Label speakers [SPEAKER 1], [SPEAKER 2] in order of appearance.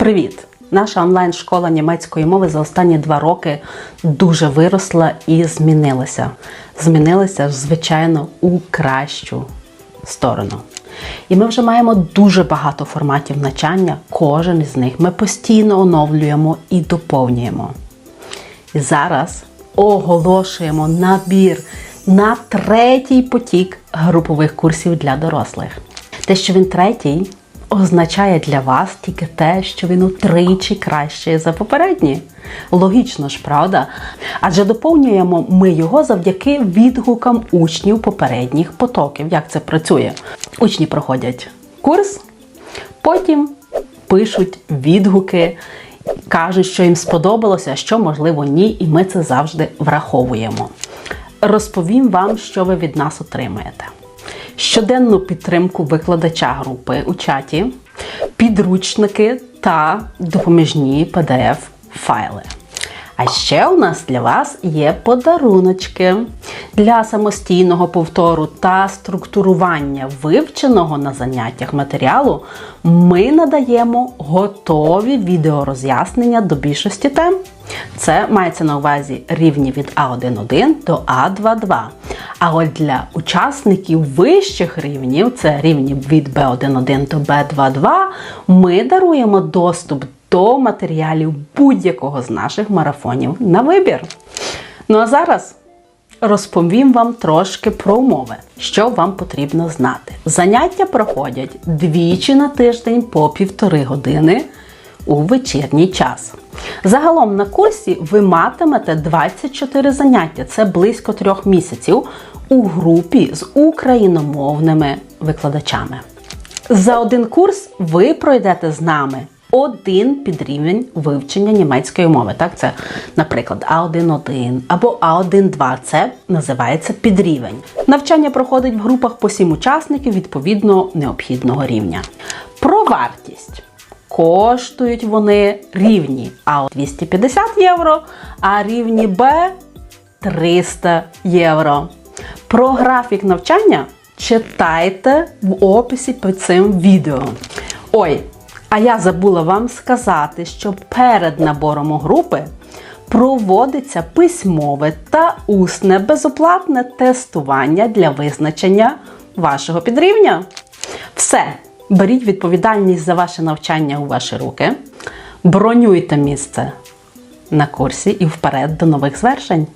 [SPEAKER 1] Привіт! Наша онлайн-школа німецької мови за останні два роки дуже виросла і змінилася. Змінилася, звичайно, у кращу сторону. І ми вже маємо дуже багато форматів навчання. Кожен із них ми постійно оновлюємо і доповнюємо. І зараз оголошуємо набір на третій потік групових курсів для дорослих. Те, що він третій, означає для вас тільки те, що він утричі краще за попередні. Логічно ж, правда? Адже доповнюємо ми його завдяки відгукам учнів попередніх потоків. Як це працює? Учні проходять курс, потім пишуть відгуки, кажуть, що їм сподобалося, що можливо ні, і ми це завжди враховуємо. Розповім вам, що ви від нас отримаєте. Щоденну підтримку викладача групи у чаті, підручники та допоміжні PDF-файли. А ще у нас для вас є подаруночки для самостійного повтору та структурування вивченого на заняттях матеріалу. Ми надаємо готові відеороз'яснення до більшості тем. Це мається на увазі рівні від А1.1 до А2.2. А от для учасників вищих рівнів, це рівні від Б1.1 до Б2.2, ми даруємо доступ до матеріалів будь-якого з наших марафонів на вибір. Ну а зараз розповім вам трошки про умови, що вам потрібно знати. Заняття проходять двічі на тиждень по півтори години у вечірній час. Загалом на курсі ви матимете 24 заняття, це близько трьох місяців у групі з україномовними викладачами. За один курс ви пройдете з нами один підрівень вивчення німецької мови. Так, це, наприклад, А1.1 або А1.2. Це називається підрівень. Навчання проходить в групах по 7 учасників відповідно необхідного рівня. Про вартість. Коштують вони рівні А 250 євро, а рівні Б 300 євро. Про графік навчання читайте в описі під цим відео. Ой, а я забула вам сказати, що перед набором у групи проводиться письмове та усне безоплатне тестування для визначення вашого підрівня. Все, беріть відповідальність за ваше навчання у ваші руки, бронюйте місце на курсі і вперед до нових звершень.